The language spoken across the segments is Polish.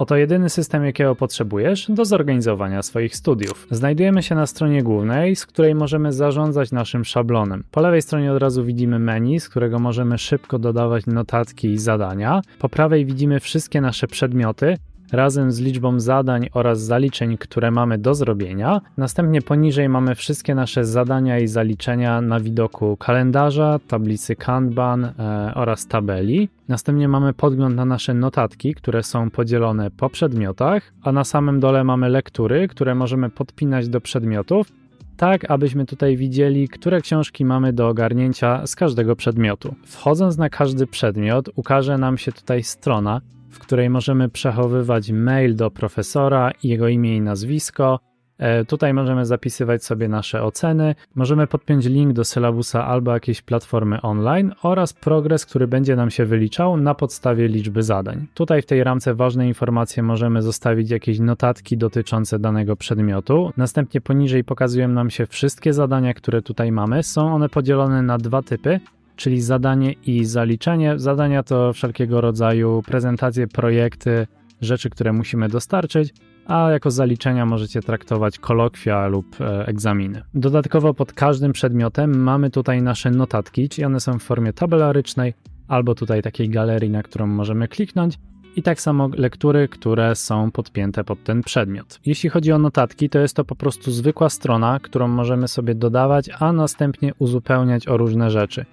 Oto jedyny system, jakiego potrzebujesz do zorganizowania swoich studiów. Znajdujemy się na stronie głównej, z której możemy zarządzać naszym szablonem. Po lewej stronie od razu widzimy menu, z którego możemy szybko dodawać notatki i zadania. Po prawej widzimy wszystkie nasze przedmioty, razem z liczbą zadań oraz zaliczeń, które mamy do zrobienia. Następnie poniżej mamy wszystkie nasze zadania i zaliczenia na widoku kalendarza, tablicy Kanban e, oraz tabeli. Następnie mamy podgląd na nasze notatki, które są podzielone po przedmiotach, a na samym dole mamy lektury, które możemy podpinać do przedmiotów tak abyśmy tutaj widzieli, które książki mamy do ogarnięcia z każdego przedmiotu. Wchodząc na każdy przedmiot, ukaże nam się tutaj strona, w której możemy przechowywać mail do profesora, jego imię i nazwisko. E, Tutaj możemy zapisywać sobie nasze oceny, możemy podpiąć link do sylabusa albo jakiejś platformy online oraz progres, który będzie nam się wyliczał na podstawie liczby zadań. Tutaj w tej ramce ważne informacje możemy zostawić jakieś notatki dotyczące danego przedmiotu. Następnie poniżej pokazują nam się wszystkie zadania, które tutaj mamy. Są one podzielone na dwa typy czyli zadanie i zaliczenie. Zadania to wszelkiego rodzaju prezentacje, projekty, rzeczy, które musimy dostarczyć, a jako zaliczenia możecie traktować kolokwia lub e, egzaminy. Dodatkowo pod każdym przedmiotem mamy tutaj nasze notatki, czyli one są w formie tabelarycznej, albo tutaj takiej galerii, na którą możemy kliknąć. I tak samo lektury, które są podpięte pod ten przedmiot. Jeśli chodzi o notatki, to jest to po prostu zwykła strona, którą możemy sobie dodawać, a następnie uzupełniać o różne rzeczy.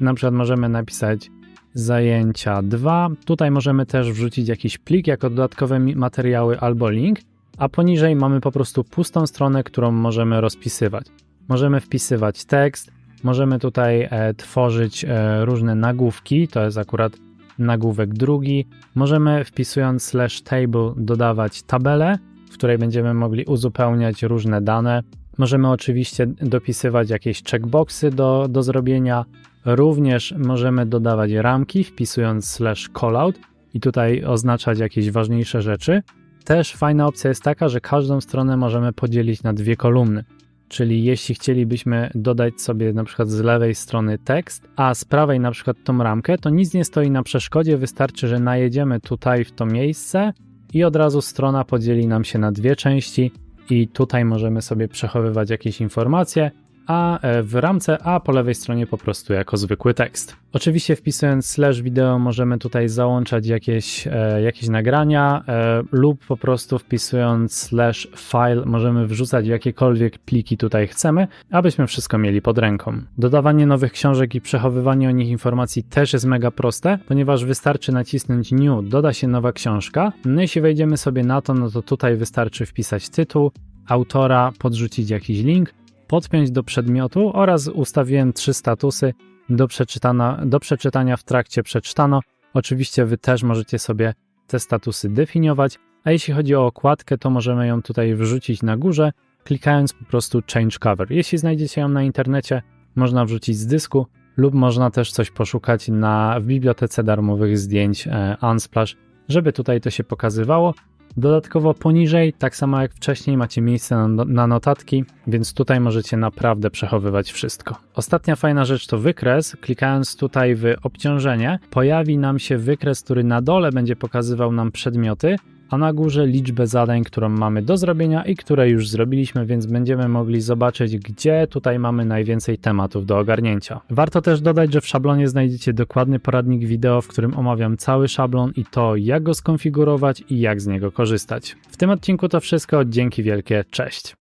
Na przykład możemy napisać zajęcia 2. Tutaj możemy też wrzucić jakiś plik jako dodatkowe materiały albo link, a poniżej mamy po prostu pustą stronę, którą możemy rozpisywać. Możemy wpisywać tekst, możemy tutaj e, tworzyć e, różne nagłówki, to jest akurat nagłówek drugi. Możemy wpisując slash table dodawać tabelę, w której będziemy mogli uzupełniać różne dane. Możemy oczywiście dopisywać jakieś checkboxy do, do zrobienia. Również możemy dodawać ramki, wpisując slash callout i tutaj oznaczać jakieś ważniejsze rzeczy. Też fajna opcja jest taka, że każdą stronę możemy podzielić na dwie kolumny. Czyli jeśli chcielibyśmy dodać sobie na przykład z lewej strony tekst, a z prawej na przykład tą ramkę, to nic nie stoi na przeszkodzie, wystarczy, że najedziemy tutaj w to miejsce i od razu strona podzieli nam się na dwie części i tutaj możemy sobie przechowywać jakieś informacje, a e, w ramce, a po lewej stronie po prostu jako zwykły tekst. Oczywiście wpisując slash wideo możemy tutaj załączać jakieś, e, jakieś nagrania e, lub po prostu wpisując slash file możemy wrzucać jakiekolwiek pliki tutaj chcemy, abyśmy wszystko mieli pod ręką. Dodawanie nowych książek i przechowywanie o nich informacji też jest mega proste, ponieważ wystarczy nacisnąć new, doda się nowa książka. No jeśli wejdziemy sobie na to, no to tutaj wystarczy wpisać tytuł, autora, podrzucić jakiś link, podpiąć do przedmiotu oraz ustawiłem trzy statusy do, przeczytana, do przeczytania w trakcie przeczytano. Oczywiście Wy też możecie sobie te statusy definiować, a jeśli chodzi o okładkę, to możemy ją tutaj wrzucić na górze, klikając po prostu Change Cover. Jeśli znajdziecie ją na internecie, można wrzucić z dysku lub można też coś poszukać na, w bibliotece darmowych zdjęć e, Unsplash, żeby tutaj to się pokazywało. Dodatkowo poniżej, tak samo jak wcześniej, macie miejsce na, na, notatki, więc tutaj możecie naprawdę przechowywać wszystko. Ostatnia fajna rzecz to wykres. Klikając tutaj w obciążenie, pojawi nam się wykres, który na dole będzie pokazywał nam przedmioty, a na górze liczbę zadań, którą mamy do zrobienia i które już zrobiliśmy, więc będziemy mogli zobaczyć, gdzie tutaj mamy najwięcej tematów do ogarnięcia. Warto też dodać, że w szablonie znajdziecie dokładny poradnik wideo, w którym omawiam cały szablon i to, jak go skonfigurować i jak z niego korzystać. W tym odcinku to wszystko. Dzięki wielkie. Cześć.